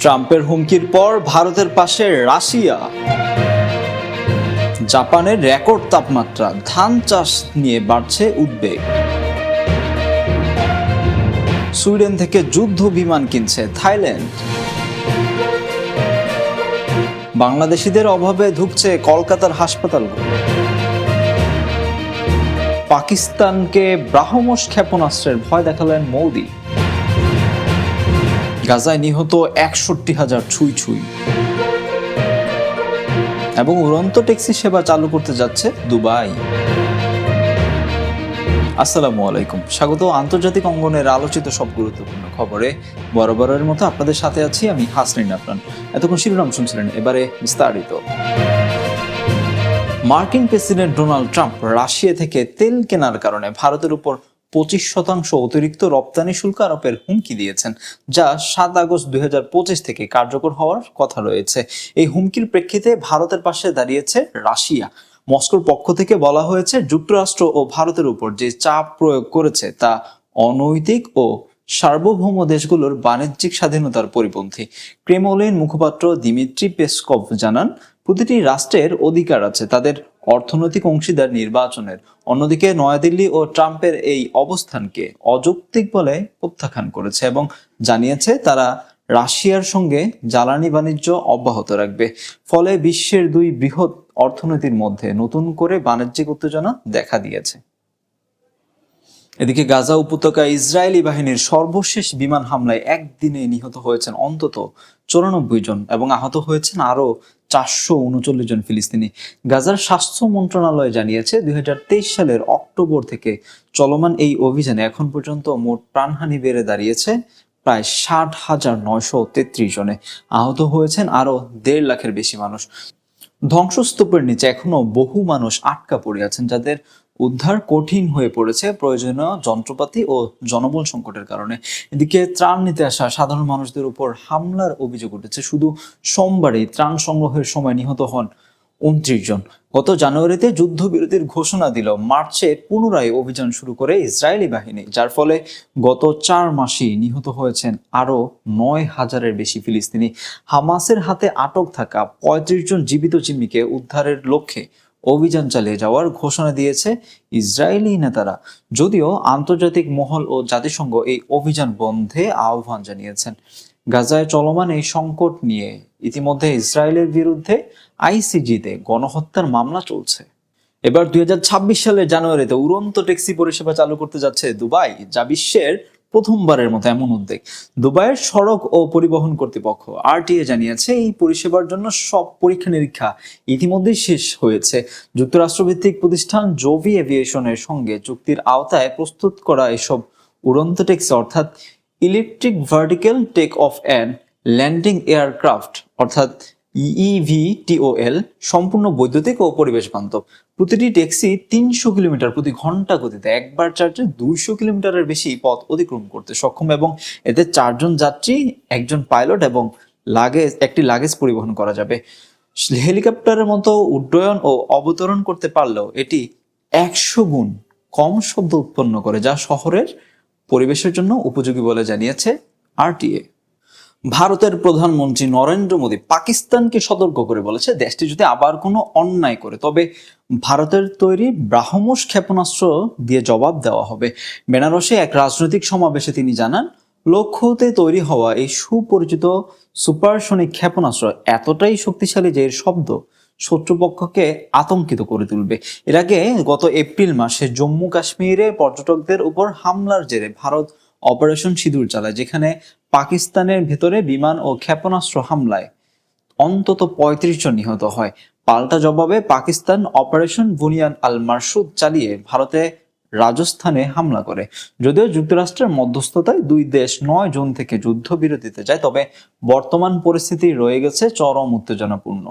ট্রাম্পের হুমকির পর ভারতের পাশে রাশিয়া। জাপানের রেকর্ড তাপমাত্রা, ধান চাষ নিয়ে বাড়ছে উদ্বেগ। সুইডেন থেকে যুদ্ধ বিমান কিনছে থাইল্যান্ড। বাংলাদেশিদের অভাবে ধুকছে কলকাতার হাসপাতালগুলো। পাকিস্তানকে ব্রাহ্মস ক্ষেপণাস্ত্রের ভয় দেখালেন মোদি। গাজায় নিহত একষট্টি হাজার ছুঁই ছুঁই। এবং উড়ন্ত ট্যাক্সি সেবা চালু করতে যাচ্ছে দুবাই। আসসালামু আলাইকুম। স্বাগত আন্তর্জাতিক অঙ্গনের আলোচিত সব গুরুত্বপূর্ণ খবরে। বরাবরের মতো আপনাদের সাথে আছি আমি হাসনিন আফরান। এতক্ষণ শিরোনাম শুনছিলেন এবারে বিস্তারিত। মার্কিন প্রেসিডেন্ট ডোনাল্ড ট্রাম্প রাশিয়া থেকে তেল কেনার কারণে ভারতের উপর পঁচিশ শতাংশ অতিরিক্ত রপ্তানি শুল্ক আরোপের হুমকি দিয়েছেন, যা সাত আগস্ট দুই হাজার পঁচিশ থেকে কার্যকর হওয়ার কথা রয়েছে। এই হুমকির প্রেক্ষিতে ভারতের পাশে দাঁড়িয়েছে রাশিয়া। মস্কোর পক্ষ থেকে বলা হয়েছে, যুক্তরাষ্ট্র ও ভারতের উপর যে চাপ প্রয়োগ করেছে তা অনৈতিক ও সার্বভৌম দেশগুলোর বাণিজ্যিক স্বাধীনতার পরিপন্থী। ক্রেমলিন মুখপাত্র দিমিত্রি পেসকভ জানান প্রতিটি রাষ্ট্রের অধিকার আছে। তাদের অর্থনৈতিক অংশীদার নির্বাচনের। অন্যদিকে নয়াদিল্লি ও ট্রাম্পের এই অবস্থানকে অযৌক্তিক বলে প্রত্যাখ্যান করেছে এবং জানিয়েছে তারা রাশিয়ার সঙ্গে জ্বালানি বাণিজ্য অব্যাহত রাখবে। ফলে বিশ্বের দুই বৃহৎ অর্থনীতির মধ্যে নতুন করে বাণিজ্যিক উত্তেজনা দেখা দিয়েছে। এদিকে গাজা উপত্যকায় ইসরায়েলি বাহিনীর সর্বশেষ বিমান হামলায় একদিনে নিহত হয়েছেন অন্তত চৌরানব্বই জন এবং আহত হয়েছেন আরও চারশো উনচল্লিশ জন ফিলিস্তিনি। গাজার স্বাস্থ্য মন্ত্রণালয় জানিয়েছে, দুই সালের অক্টোবর থেকে চলমান এই অভিযানে এখন পর্যন্ত মোট প্রাণহানি বেড়ে দাঁড়িয়েছে প্রায় ষাট হাজার নয়শো তেত্রিশ জনে। আহত হয়েছেন আরও দেড় লাখের বেশি মানুষ। ধ্বংসস্তূপের নিচে এখনও বহু মানুষ আটকা পড়ে আছেন, যাদের উদ্ধার কঠিন হয়ে পড়েছে প্রয়োজনীয় যন্ত্রপাতি ও জনবল সংকটের কারণে। এদিকে ত্রাণ নিতে আসা সাধারণ মানুষদের উপর হামলার অভিযোগ উঠেছে। শুধু সোমবারই ত্রাণ সংগ্রহের সময় নিহত হন উনত্রিশ জন। গত জানুয়ারিতে যুদ্ধবিরতির ঘোষণা দিল মার্চে পুনরায় অভিযান শুরু করে ইসরায়েলি বাহিনী, যার ফলে গত চার মাসেই নিহত হয়েছেন আরও নয় হাজারের বেশি ফিলিস্তিনি। হামাসের হাতে আটক থাকা পঁয়ত্রিশ জন জীবিত জিম্মিকে উদ্ধারের লক্ষ্যে অভিযান চালিয়ে যাওয়ার ঘোষণা দিয়েছে ইসরায়েলি নেতারা। যদিও আন্তর্জাতিক মহল ও জাতিসংঘ এই অভিযান বন্ধে আহ্বান জানিয়েছেন। গাজায় চলমান এই সংকট নিয়ে ইতিমধ্যে ইসরায়েলের বিরুদ্ধে আইসিজিতে গণহত্যার মামলা চলছে। এবার দুই হাজার ছাব্বিশ সালের জানুয়ারিতে উড়ন্ত ট্যাক্সি পরিষেবা চালু করতে যাচ্ছে দুবাই, যা বিশ্বের প্রথমবারের মতো এমন উদ্যোগ দুবাইয়ের সড়ক ও পরিবহন কর্তৃপক্ষ আরটিএ জানিয়েছে, এই পরিষেবার জন্য সব পরীক্ষা নিরীক্ষা ইতিমধ্যেই শেষ হয়েছে। যুক্তরাষ্ট্রভিত্তিক প্রতিষ্ঠান জোভি এভিয়েশনের সঙ্গে চুক্তির আওতায় প্রস্তুত করা এসব উড়ন্ত ট্যাক্সি, অর্থাৎ electric vertical take off and landing aircraft, অর্থাৎ ইভিটিওএল সম্পূর্ণ বৈদ্যুতিক ও পরিবেশ বান্ধব। প্রতিটি ট্যাক্সি তিনশো কিলোমিটার প্রতি ঘণ্টা গতিতে একবার চার্জে দুইশো কিলোমিটারের বেশি পথ অতিক্রম করতে সক্ষম এবং এতে চারজন যাত্রী, একজন পাইলট এবং লাগেজ, একটি লাগেজ পরিবহন করা যাবে। হেলিকপ্টারের মতো উড্ডয়ন ও অবতরণ করতে পারলেও এটি একশো গুণ কম শব্দ উৎপন্ন করে, যা শহরের পরিবেশের জন্য উপযোগী বলে জানিয়েছে আরটিএ। ভারতের প্রধানমন্ত্রী নরেন্দ্র মোদী পাকিস্তানকে সতর্ক করে বলেছে, দেশটি যদি আবার কোনো অন্যায় করে, তবে ভারতের তৈরি ব্রাহ্মস ক্ষেপণাস্ত্র দিয়ে জবাব দেওয়া হবে। বেনারসে এক রাজনৈতিক সমাবেশে তিনি জানান, লক্ষ্যতে তৈরি হওয়া এই সুপরিচিত সুপারসনিক ক্ষেপণাস্ত্র এতটাই শক্তিশালী যে এর শব্দ শত্রুপক্ষকে আতঙ্কিত করে তুলবে। এর আগে গত এপ্রিল মাসে জম্মু কাশ্মীরে পর্যটকদের উপর হামলার জেরে ভারত অপারেশন সিঁদুর চালায়, যেখানে পাকিস্তানের ভেতরে বিমান ও ক্ষেপণাস্ত্র হামলায় অন্তত পঁয়ত্রিশ জন নিহত হয়। পাল্টা জবাবে পাকিস্তান অপারেশন বুনিয়ান আল মারসুদ চালিয়ে ভারতে রাজস্থানে হামলা করে। যদিও যুক্তরাষ্ট্রের মধ্যস্থতায় দুই দেশ নয় জুন থেকে যুদ্ধবিরতিতে যায়, তবে বর্তমান পরিস্থিতি রয়ে গেছে চরম উত্তেজনাপূর্ণ।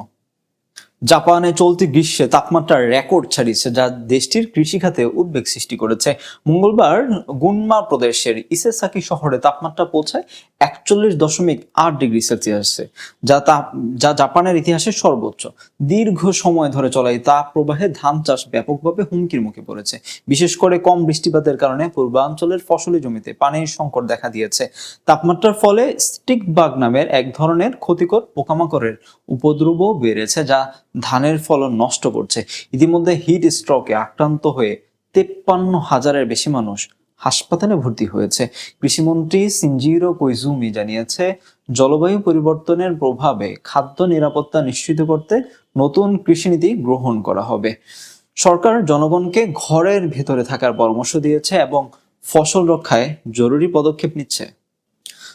জাপানে চলতি গ্রীষ্মে তাপমাত্রার রেকর্ড ছাড়িয়েছে, যা দেশটির কৃষিখাতে উদ্বেগ সৃষ্টি করেছে। মঙ্গলবার গুনমা প্রদেশের ইসেসাকি শহরে তাপমাত্রা পৌঁছায় একচল্লিশ দশমিক আট ডিগ্রি সেলসিয়াসে, যা তাপ, যা জাপানের ইতিহাসে সর্বোচ্চ। দীর্ঘ সময় ধরে চলা এই তাপ প্রবাহে ধান চাষ ব্যাপকভাবে হুমকির মুখে পড়েছে। বিশেষ করে কম বৃষ্টিপাতের কারণে পূর্বাঞ্চলের ফসলি জমিতে পানির সংকট দেখা দিয়েছে। তাপমাত্রার ফলে স্টিক বাগ নামের এক ধরনের ক্ষতিকর পোকামাকড়ের উপদ্রবও বেড়েছে, যা ধানের ফলন নষ্ট করছে। ইতিমধ্যে হিট স্ট্রোকে আক্রান্ত হয়ে তেপ্পান্ন হাজারের বেশি মানুষ হাসপাতালে ভর্তি হয়েছে। কৃষিমন্ত্রী সিনজিরো কৈজুমি জানিয়েছে, জলবায়ু পরিবর্তনের প্রভাবে খাদ্য নিরাপত্তা নিশ্চিত করতে নতুন কৃষিনীতি গ্রহণ করা হবে। সরকার জনগণকে ঘরের ভেতরে থাকার পরামর্শ দিয়েছে এবং ফসল রক্ষায় জরুরি পদক্ষেপ নিচ্ছে।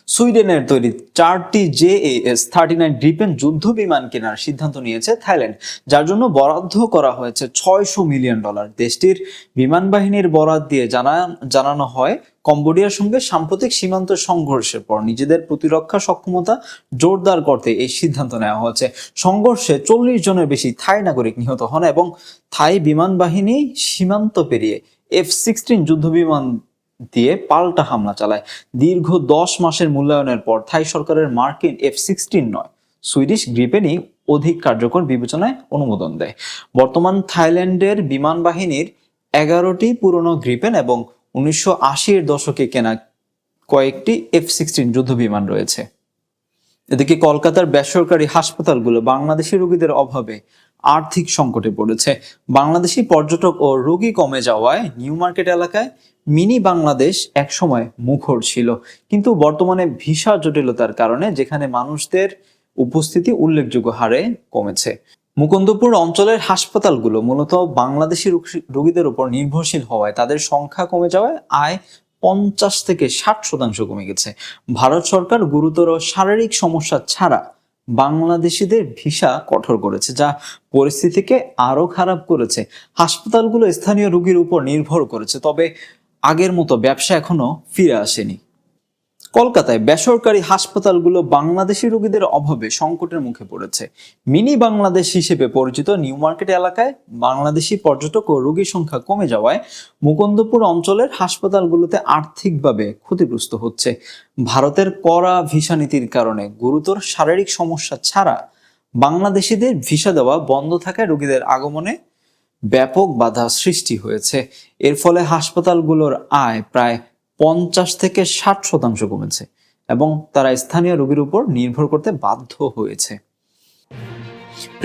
সুইডেনের তৈরি চারটি J S thirty nine Gripen যুদ্ধ বিমান কেনার সিদ্ধান্ত নিয়েছে থাইল্যান্ড, যার জন্য বরাদ্দ করা হয়েছে ছয়শো মিলিয়ন ডলার। দেশটির বিমান বাহিনীর বরাদ দিয়ে জানা, জানানো হয়, কম্বোডিয়ার সঙ্গে সাম্প্রতিক সীমান্ত সংঘর্ষের পর নিজেদের প্রতিরক্ষা সক্ষমতা জোরদার করতে এই সিদ্ধান্ত নেওয়া হয়েছে। সংঘর্ষে চল্লিশ জনের বেশি থাই নাগরিক নিহত হন এবং থাই বিমান বাহিনী সীমান্ত পেরিয়ে এফ সিক্সটিন যুদ্ধ বিমান দিয়ে পাল্টা হামলা চালায়। দীর্ঘ দশ মাসের মূল্যায়নের পর থাই সরকারের মার্কিন এফ সিক্সটিন নয়, সুইডিশ গ্রিপেনই অধিক কার্যকর বিবেচনায় অনুমোদন দেয়। বর্তমান থাইল্যান্ডের বিমান বাহিনীর এগারোটি পুরনো গ্রিপেন এবং উনিশশো আশির দশকে কেনা কয়েকটি এফ সিক্সটিন যুদ্ধ বিমান রয়েছে। এদিকে কলকাতার বেসরকারি হাসপাতালগুলো বাংলাদেশি রোগীদের অভাবে আর্থিক সংকটে পড়েছে। বাংলাদেশি পর্যটক ও রোগী কমে যাওয়ায় নিউ মার্কেট এলাকায় মিনি বাংলাদেশ একসময় মুখর ছিল। কিন্তু বর্তমানে ভিসা জটিলতার কারণে যেখানে মানুষদের উপস্থিতি উল্লেখযোগ্য হারে কমেছে। মুকুন্দপুর অঞ্চলের হাসপাতালগুলো মূলত বাংলাদেশি রোগী- রোগীদের উপর নির্ভরশীল হওয়ায় তাদের সংখ্যা কমে যাওয়ায় আয় পঞ্চাশ থেকে ষাট শতাংশ কমে গেছে। ভারত সরকার গুরুতর শারীরিক সমস্যা ছাড়া বাংলাদেশিদের ভিসা কঠোর করেছে, যা পরিস্থিতিকে আরও খারাপ করেছে। হাসপাতালগুলো স্থানীয় রোগীর উপর নির্ভর করেছে, তবে আগের মতো ব্যবসা এখনও ফিরে আসেনি। কলকাতায় বেসরকারি হাসপাতালগুলো বাংলাদেশি রোগীদের অভাবে সংকটের মুখে পড়েছে। মিনি বাংলাদেশ হিসেবে পরিচিত নিউ মার্কেট এলাকায় বাংলাদেশি পর্যটক ও রোগীর সংখ্যা কমে যাওয়ায় মুকুন্দপুর অঞ্চলের হাসপাতালগুলোতে আর্থিকভাবে ক্ষতিগ্রস্ত হচ্ছে। ভারতের কড়া ভিসা নীতির কারণে গুরুতর শারীরিক সমস্যা ছাড়া বাংলাদেশিদের ভিসা দেওয়া বন্ধ থাকায় রোগীদের আগমনে ব্যাপক বাধা সৃষ্টি হয়েছে। এর ফলে হাসপাতালগুলোর আয় প্রায় পঞ্চাশ থেকে ষাট শতাংশ কমেছে এবং তারা স্থানীয় রোগীর উপর নির্ভর করতে বাধ্য হয়েছে।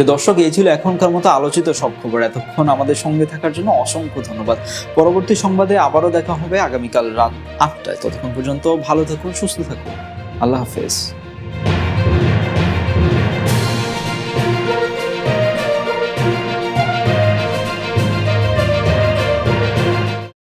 দর্শক, এই ছিল এখনকার মতো আলোচিত সব খবর। এতক্ষণ আমাদের সঙ্গে থাকার জন্য অসংখ্য ধন্যবাদ। পরবর্তী সংবাদে আবারও দেখা হবে আগামীকাল রাত আটটায়। ততক্ষণ পর্যন্ত ভালো থাকুন, সুস্থ থাকুন। আল্লাহ হাফেজ।